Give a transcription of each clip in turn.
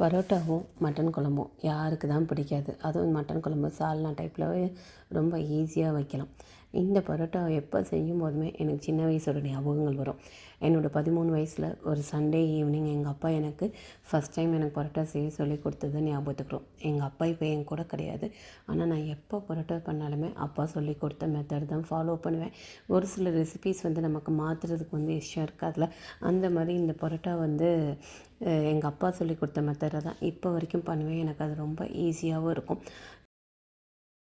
பரோட்டாவும் mutton குழம்பும் யாருக்கு தான் பிடிக்காது. அதுவும் மட்டன் குழம்பு சால்னா டைப்பில் ரொம்ப ஈஸியாக வைக்கலாம். இந்த பரோட்டாவை எப்போ செய்யும் போதுமே எனக்கு சின்ன வயசோட ஞாபகங்கள் வரும். என்னோடய பதிமூணு வயசில் ஒரு சண்டே ஈவினிங் எங்கள் அப்பா எனக்கு ஃபஸ்ட் டைம் எனக்கு பரோட்டா செய்ய சொல்லி கொடுத்தது ஞாபகத்துக்குறோம். எங்கள் அப்பா இப்போ என் கூட கிடையாது. ஆனால் நான் எப்போ பரோட்டா பண்ணாலுமே அப்பா சொல்லி கொடுத்த மெத்தட் தான் ஃபாலோ பண்ணுவேன். ஒரு சில ரெசிபீஸ் வந்து நமக்கு மாற்றுறதுக்கு வந்து இஷ்டம் இருக்காதுல அந்த மாதிரி இந்த பரோட்டா வந்து எங்கள் அப்பா சொல்லி கொடுத்த மெத்தடை தான் இப்போ வரைக்கும் பண்ணுவேன். எனக்கு அது ரொம்ப ஈஸியாகவும் இருக்கும்.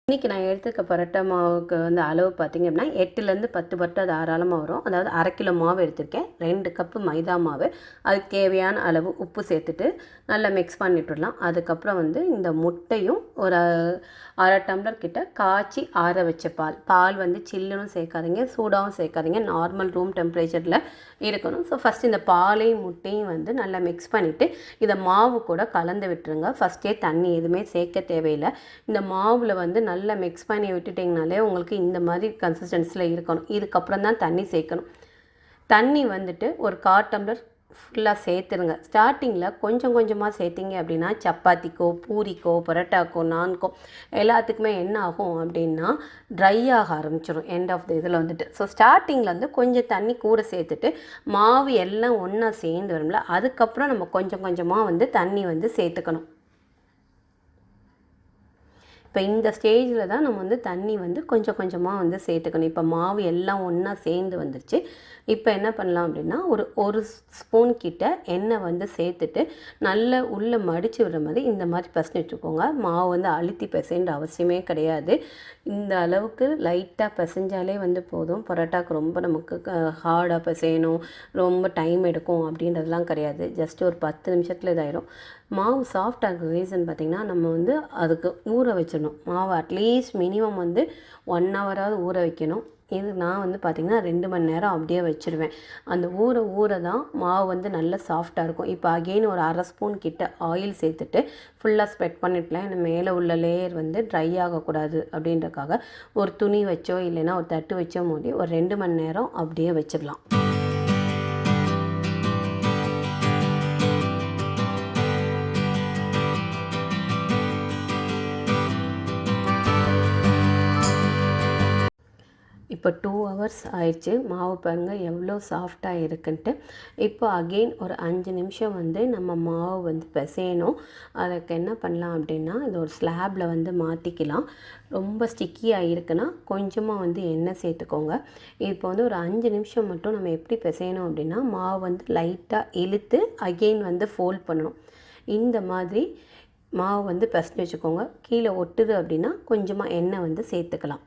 இன்றைக்கி நான் எடுத்துக்க பரோட்டா மாவுக்கு வந்து அளவு பார்த்திங்க அப்படின்னா எட்டுலேருந்து பத்து பரோட்டா தாராளமாக வரும். அதாவது அரை கிலோ மாவு எடுத்திருக்கேன். ரெண்டு கப்பு மைதா மாவு. அதுக்கு தேவையான அளவு உப்பு சேர்த்துட்டு நல்லா மிக்ஸ் பண்ணிட்டுடலாம் அதுக்கப்புறம் வந்து இந்த முட்டையும் ஒரு அரை டம்ளர் கிட்ட காய்ச்சி ஆற வச்ச பால். பால் வந்து சில்லுன்னு சேர்க்காதீங்க சூடாகவும் சேர்க்காதீங்க. நார்மல் ரூம் டெம்பரேச்சரில் இருக்கணும். ஸோ ஃபஸ்ட் இந்த பாலையும் முட்டையும் வந்து நல்லா மிக்ஸ் பண்ணிவிட்டு இதை மாவு கூட கலந்து விட்டுருங்க. ஃபஸ்ட்டே தண்ணி எதுவுமே சேர்க்க தேவையில்லை. இந்த மாவில் வந்து நல்லா மிக்ஸ் பண்ணி விட்டுட்டிங்கனாலே உங்களுக்கு இந்த மாதிரி கன்சிஸ்டன்சியில் இருக்கணும். இதுக்கப்புறம் தான் தண்ணி சேர்க்கணும். தண்ணி வந்துட்டு ஒரு கால் டம்ளர் ஃபுல்லாக சேர்த்துருங்க. ஸ்டார்டிங்கில் கொஞ்சம் கொஞ்சமாக சேர்த்திங்க அப்படின்னா சப்பாத்திக்கோ பூரிக்கோ பரோட்டாக்கோ நான்கோ எல்லாத்துக்குமே என்ன ஆகும் அப்படின்னா ட்ரை ஆக ஆரம்பிச்சிடும் எண்ட் ஆஃப் த இதில் வந்துட்டு. ஸோ ஸ்டார்டிங்கில் வந்து கொஞ்சம் தண்ணி கூட சேர்த்துட்டு மாவு எல்லாம் ஒன்றா சேர்ந்து வரும்ல அதுக்கப்புறம் நம்ம கொஞ்சம் கொஞ்சமாக வந்து தண்ணி வந்து சேர்த்துக்கணும். இப்போ இந்த ஸ்டேஜில் தான் நம்ம வந்து தண்ணி வந்து கொஞ்சம் கொஞ்சமாக வந்து சேர்த்துக்கணும். இப்போ மாவு எல்லாம் ஒன்றா சேர்ந்து வந்துருச்சு. இப்போ என்ன பண்ணலாம் அப்படின்னா ஒரு ஒரு ஸ்பூன் கிட்ட எண்ணெய் வந்து சேர்த்துட்டு நல்ல உள்ளே மடித்து விடுற மாதிரி இந்த மாதிரி பசங்க வச்சுக்கோங்க. மாவு வந்து அழுத்தி பிசைன்ற அவசியமே கிடையாது. இந்த அளவுக்கு லைட்டாக பிசைஞ்சாலே வந்து போதும். பரோட்டாக்கு ரொம்ப நமக்கு ஹார்டாக பிசையணும். ரொம்ப டைம் எடுக்கும் அப்படின்றதுலாம் கிடையாது. ஜஸ்ட் ஒரு பத்து நிமிஷத்தில் இதாயிரும். மாவு சாஃப்ட் ஆகிற ரீசன் பார்த்திங்கன்னா நம்ம வந்து அதுக்கு ஊற வச்சிடணும். மாவு அட்லீஸ்ட் மினிமம் வந்து ஒன் ஹவராவது ஊற வைக்கணும். இது நான் வந்து பார்த்திங்கன்னா ரெண்டு மணி நேரம் அப்படியே வச்சுருவேன். அந்த ஊற ஊற தான் மாவு வந்து நல்லா சாஃப்டாக இருக்கும். இப்போ அகெயின் ஒரு அரை ஸ்பூன் கிட்ட ஆயில் சேர்த்துட்டு ஃபுல்லாக ஸ்ப்ரெட் பண்ணிட்டலாம் இந்த மேலே உள்ள லேயர் வந்து ட்ரை ஆகக்கூடாது அப்படின்றக்காக ஒரு துணி வச்சோ இல்லைன்னா ஒரு தட்டு வச்சோ மூடி ஒரு ரெண்டு மணி நேரம் அப்படியே வச்சிடலாம். இப்போ டூ ஹவர்ஸ் ஆயிடுச்சு. மாவு பாருங்கள் எவ்வளோ சாஃப்டாக இருக்குன்ட்டு. இப்போ அகெயின் ஒரு அஞ்சு நிமிஷம் வந்து நம்ம மாவு வந்து பிசையணும். அதுக்கு என்ன பண்ணலாம் அப்படின்னா இது ஒரு ஸ்லாபில் வந்து மாற்றிக்கலாம் ரொம்ப ஸ்டிக்கியாக இருக்குன்னா கொஞ்சமாக வந்து எண்ணெய் சேர்த்துக்கோங்க. இப்போ வந்து ஒரு அஞ்சு நிமிஷம் மட்டும் நம்ம எப்படி பிசையணும் அப்படின்னா மாவு வந்து லைட்டாக இழுத்து அகெயின் வந்து ஃபோல்ட் பண்ணணும். இந்த மாதிரி மாவு வந்து பிசைஞ்சு வச்சுக்கோங்க. கீழே ஒட்டுது அப்படின்னா கொஞ்சமாக எண்ணெய் வந்து சேர்த்துக்கலாம்.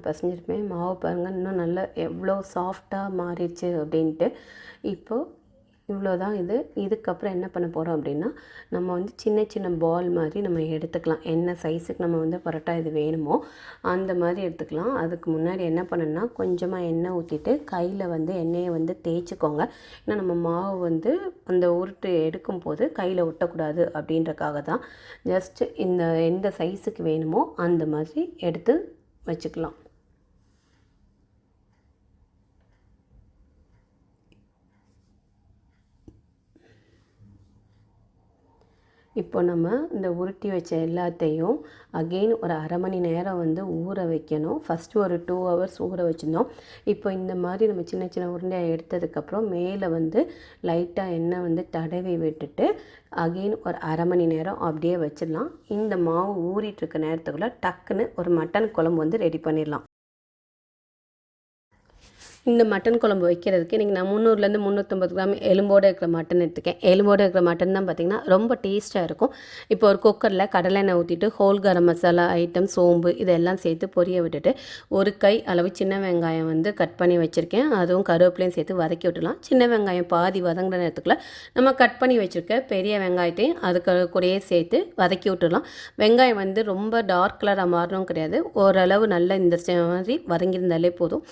நான் பசஞ்சிருப்பேன் மாவு பாருங்கள் இன்னும் நல்லா எவ்வளோ சாஃப்டாக மாறிடுச்சு அப்படின்ட்டு. இப்போது இவ்வளோ தான் இது. இதுக்கப்புறம் என்ன பண்ண போகிறோம் அப்படின்னா நம்ம வந்து சின்ன சின்ன பால் மாதிரி நம்ம எடுத்துக்கலாம். என்ன சைஸுக்கு நம்ம வந்து பரோட்டா இது வேணுமோ அந்த மாதிரி எடுத்துக்கலாம். அதுக்கு முன்னாடி என்ன பண்ணணும்னா கொஞ்சமாக எண்ணெய் ஊற்றிட்டு கையில் வந்து எண்ணெயை வந்து தேய்ச்சிக்கோங்க. ஏன்னா நம்ம மாவு வந்து அந்த உருட்டு எடுக்கும் போது கையில் ஒட்டக்கூடாது அப்படின்றக்காக தான். ஜஸ்ட்டு இந்த எந்த சைஸுக்கு வேணுமோ அந்த மாதிரி எடுத்து வச்சுக்கலாம். இப்போ நம்ம இந்த உருட்டி வச்ச எல்லாத்தையும் அகெயின் ஒரு அரை மணி நேரம் வந்து ஊற வைக்கணும். ஃபஸ்ட்டு ஒரு டூ ஹவர்ஸ் ஊற வச்சுருந்தோம். இப்போ இந்த மாதிரி நம்ம சின்ன சின்ன உருண்டையை எடுத்ததுக்கப்புறம் மேலே வந்து லைட்டாக எண்ணெய் வந்து தடவி விட்டுட்டு அகெயின் ஒரு அரை மணி நேரம் அப்படியே வச்சிடலாம். இந்த மாவு ஊறிட்டுருக்க நேரத்துக்குள்ளே டக்குன்னு ஒரு மட்டன் குழம்பு வந்து ரெடி பண்ணிடலாம். இந்த மட்டன் குழம்பு வைக்கிறதுக்கு இன்றைக்கி நான் முந்நூறுலேருந்து முந்நூற்றம்பது கிராம் எலும்போடு இருக்கிற மட்டன் எடுத்துக்கேன். எலும்போடு இருக்கிற மட்டன் தான் பார்த்திங்கன்னா ரொம்ப டேஸ்ட்டாக இருக்கும். இப்போ ஒரு குக்கரில் கடலெண்ணெய் ஊற்றிட்டு ஹோல் கரம் மசாலா ஐட்டம் சோம்பு இதெல்லாம் சேர்த்து பொரிய விட்டுட்டு ஒரு கை அளவு சின்ன வெங்காயம் வந்து கட் பண்ணி வச்சுருக்கேன். அதுவும் கருவேப்பிலையும் சேர்த்து வதக்கி விட்டுலாம் சின்ன வெங்காயம் பாதி வதங்குற நேரத்துக்குள்ளே நம்ம கட் பண்ணி வச்சுருக்க பெரிய வெங்காயத்தையும் அதுக்கு கூடயே சேர்த்து வதக்கி விட்டுலாம் வெங்காயம் வந்து ரொம்ப டார்க் கலராக மாறணும் கிடையாது. ஓரளவு நல்ல இந்த மாதிரி வதங்கியிருந்தாலே போதும்.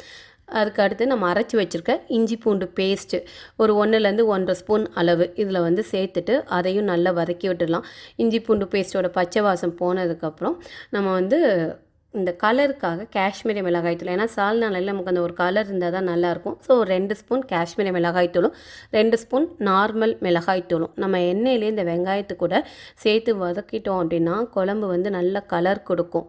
அதுக்கு அடுத்து நம்ம அரைச்சி வச்சுருக்க இஞ்சி பூண்டு பேஸ்ட்டு ஒரு ஒன்றுலேருந்து ஒன்றரை ஸ்பூன் அளவு இதில் வந்து சேர்த்துட்டு அதையும் நல்லா வதக்கி விட்டுடலாம். இஞ்சி பூண்டு பேஸ்ட்டோட பச்சை வாசம் போனதுக்கப்புறம் நம்ம வந்து இந்த கலருக்காக காஷ்மீரி மிளகாய்த்தூள் ஏன்னா சால்னாலையில் நமக்கு அந்த ஒரு கலர் இருந்தால் தான் நல்லாயிருக்கும். ஸோ ரெண்டு ஸ்பூன் காஷ்மீரி மிளகாய்த்தூளும் ரெண்டு ஸ்பூன் நார்மல் மிளகாய்த்தூளும் நம்ம எண்ணெயிலே இந்த வெங்காயத்து கூட சேர்த்து வதக்கிட்டோம் அப்படின்னா குழம்பு வந்து நல்ல கலர் கொடுக்கும்.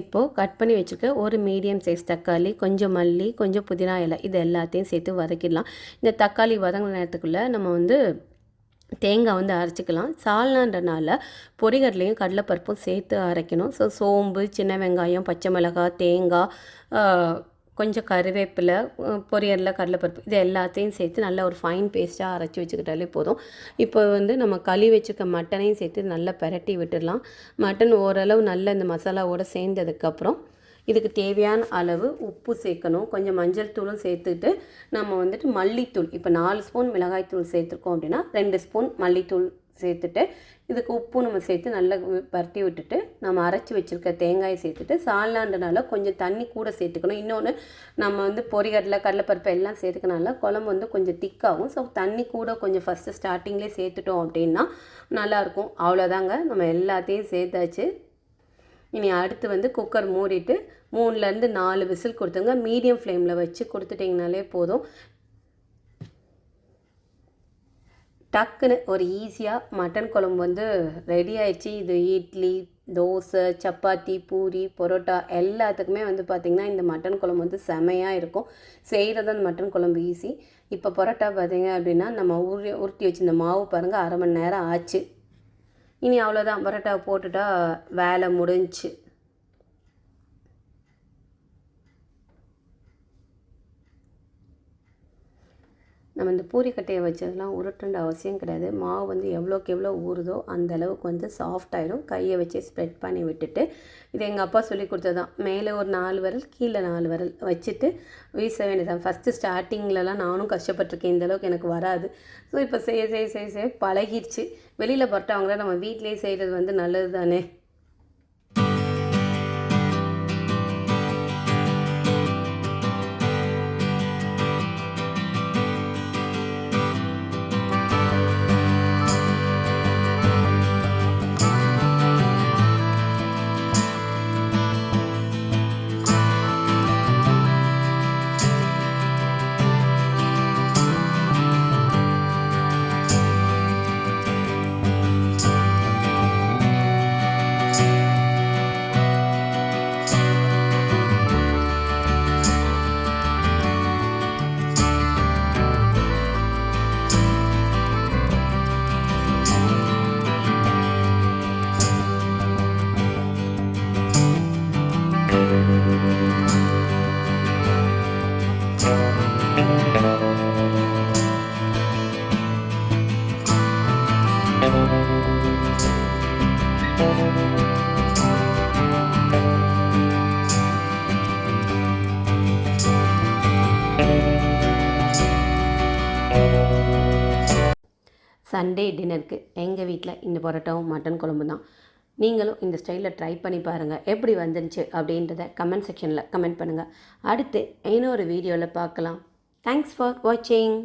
இப்போது கட் பண்ணி வச்சுருக்க ஒரு மீடியம் சைஸ் தக்காளி கொஞ்சம் மல்லி கொஞ்சம் புதினா இலை இது எல்லாத்தையும் சேர்த்து வதக்கிடலாம். இந்த தக்காளி வதங்கின நேரத்துக்குள்ளே நம்ம வந்து தேங்காய் வந்து அரைச்சிக்கலாம். சால்னான்றனால பொரிகடலையும் கடலைப்பருப்பும் சேர்த்து அரைக்கணும். ஸோ சோம்பு சின்ன வெங்காயம் பச்சை மிளகாய் தேங்காய் கொஞ்சம் கருவேப்பிலை பொரியலில் கடலைப்பருப்பு இது எல்லாத்தையும் சேர்த்து நல்லா ஒரு ஃபைன் பேஸ்ட்டாக அரைச்சி வச்சுக்கிட்டாலே போதும். இப்போ வந்து நம்ம களி வச்சுக்க மட்டனையும் சேர்த்து நல்லா பெரட்டி விட்டுடலாம். மட்டன் ஓரளவு நல்ல இந்த மசாலாவோடு சேர்ந்ததுக்கப்புறம் இதுக்கு தேவையான அளவு உப்பு சேர்க்கணும். கொஞ்சம் மஞ்சள் தூளும் சேர்த்துட்டு நம்ம வந்துட்டு மல்லித்தூள் இப்போ நாலு ஸ்பூன் மிளகாய்த்தூள் சேர்த்துருக்கோம் அப்படின்னா ரெண்டு ஸ்பூன் மல்லித்தூள் சேர்த்துட்டு இதுக்கு உப்பு நம்ம சேர்த்து நல்லா பரட்டி விட்டுட்டு நம்ம அரைச்சி வச்சுருக்க தேங்காயை சேர்த்துட்டு சால்னான்றனால கொஞ்சம் தண்ணி கூட சேர்த்துக்கணும். இன்னொன்று நம்ம வந்து பொரிகடலை கடலைப்பருப்பு எல்லாம் சேர்த்துக்கனால குழம்பு வந்து கொஞ்சம் திக்காகும் ஸோ தண்ணி கூட கொஞ்சம் ஃபஸ்ட்டு ஸ்டார்டிங்லேயே சேர்த்துட்டோம் அப்படின்னா நல்லாயிருக்கும். அவ்வளோதாங்க. நம்ம எல்லாத்தையும் சேர்த்தாச்சு. இனி அடுத்து வந்து குக்கர் மூடிட்டு மூணுலேருந்து நாலு விசில் கொடுத்துங்க. மீடியம் ஃப்ளேமில் வச்சு கொடுத்துட்டிங்கனாலே போதும். டக்குன்னு ஒரு ஈஸியாக மட்டன் குழம்பு வந்து ரெடி ஆயிடுச்சு. இது இட்லி தோசை சப்பாத்தி பூரி பரோட்டா எல்லாத்துக்குமே வந்து பார்த்திங்கன்னா இந்த மட்டன் குழம்பு வந்து செமையாக இருக்கும். செய்கிறது அந்த மட்டன் குழம்பு ஈஸி இப்போ பரோட்டா பார்த்திங்க அப்படின்னா நம்ம உருட்டி உருட்டி வச்சுருந்த மாவு பாருங்கள் அரை மணி நேரம் ஆச்சு. இனி அவ்வளோதான் பரோட்டா போட்டுட்டா வேலை முடிஞ்சுச்சு நம்ம இந்த பூரிக்கட்டையை வச்சதெல்லாம் உருட்டுன்ற அவசியம் கிடையாது. மாவு வந்து எவ்வளோக்கு எவ்வளோ ஊறுதோ அந்த அளவுக்கு வந்து சாஃப்ட் ஆகிடும் கையை வச்சு ஸ்ப்ரெட் பண்ணி விட்டுட்டு இது எங்கள் அப்பா சொல்லி கொடுத்தது தான் மேலே ஒரு நாலு விரல் கீழே நாலு விரல் வச்சுட்டு வீச வேண்டியதான் ஃபஸ்ட்டு ஸ்டார்டிங்லலாம் நானும் கஷ்டப்பட்டிருக்கேன். இந்தளவுக்கு எனக்கு வராது. ஸோ இப்போ செய்ய செய்ய செய்ய செய்ய பழகிடுச்சு வெளியில் பரட்டவங்கள நம்ம வீட்டிலே செய்கிறது வந்து நல்லது தானே சண்டே டின்னருக்கு எங்கள் வீட்டில் இந்த பரோட்டாவும் மட்டன் குழம்பு தான். நீங்களும் இந்த ஸ்டைலில் ட்ரை பண்ணி பாருங்கள் எப்படி வந்துருச்சு அப்படின்றத கமெண்ட் செக்ஷனில் கமெண்ட் பண்ணுங்கள் அடுத்து இன்னொரு வீடியோவில் பார்க்கலாம். தேங்க்ஸ் ஃபார் வாட்சிங்